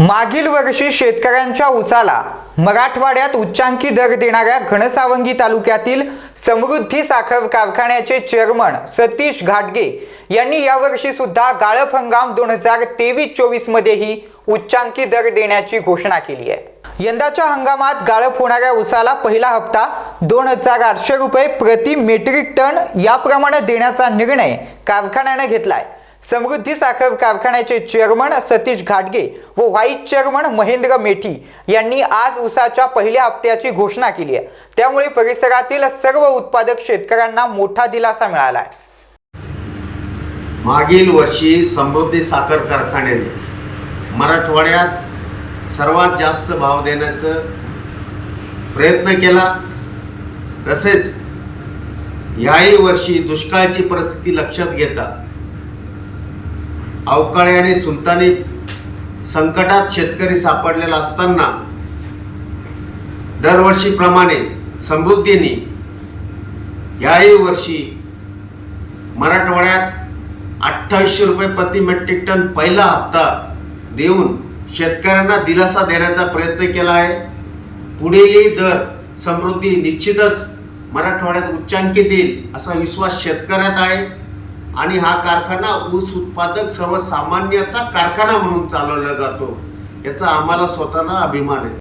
मागील वर्षी शेतकऱ्यांच्या उसाला मराठवाड्यात उच्चांकी दर देणाऱ्या घनसावंगी तालुक्यातील समृद्धी साखर कारखान्याचे चेअरमन सतीश घाटगे यांनी यावर्षी सुद्धा गाळप हंगाम दोन हजार तेवीस चोवीस मध्येही उच्चांकी दर देण्याची घोषणा केली आहे. यंदाच्या हंगामात गाळप होणाऱ्या उसाला पहिला हप्ता दोन हजार आठशे रुपये प्रति मेट्रिक टन याप्रमाणे देण्याचा निर्णय कारखान्याने आहे समृद्धी साखर कारखान्याचे चेअरमन सतीश घाटगे व व्हाईस चेअरमन महेंद्र मेठी यांनी आज उसाच्या पहिल्या हप्त्याची घोषणा केली आहे. त्यामुळे परिसरातील सर्व उत्पादक शेतकऱ्यांना मोठा दिलासा मिळाला आहे. मागील वर्षी समृद्धी साखर कारखान्याने मराठवाड्यात सर्वात जास्त भाव देण्याचं प्रयत्न केला. तसेच याही वर्षी दुष्काळाची परिस्थिती लक्षात घेता अवकाळी आणि सुलतानी संकटात शेतकरी सापडलेला असताना दरवर्षीप्रमाणे समृद्धीने याही वर्षी मराठवाड्यात अठ्ठावीसशे रुपये प्रति मेट्रिक टन पहिला हप्ता देऊन शेतकऱ्यांना दिलासा देण्याचा प्रयत्न केला आहे. पुढीलही दर समृद्धी निश्चितच मराठवाड्यात उच्चांकी देईल असा विश्वास शेतकऱ्यात आहे. आणि हा कारखाना ऊस उत्पादक सर्वसामान्याचा कारखाना म्हणून चालवला जातो. याचा आम्हाला स्वतःला अभिमान आहे.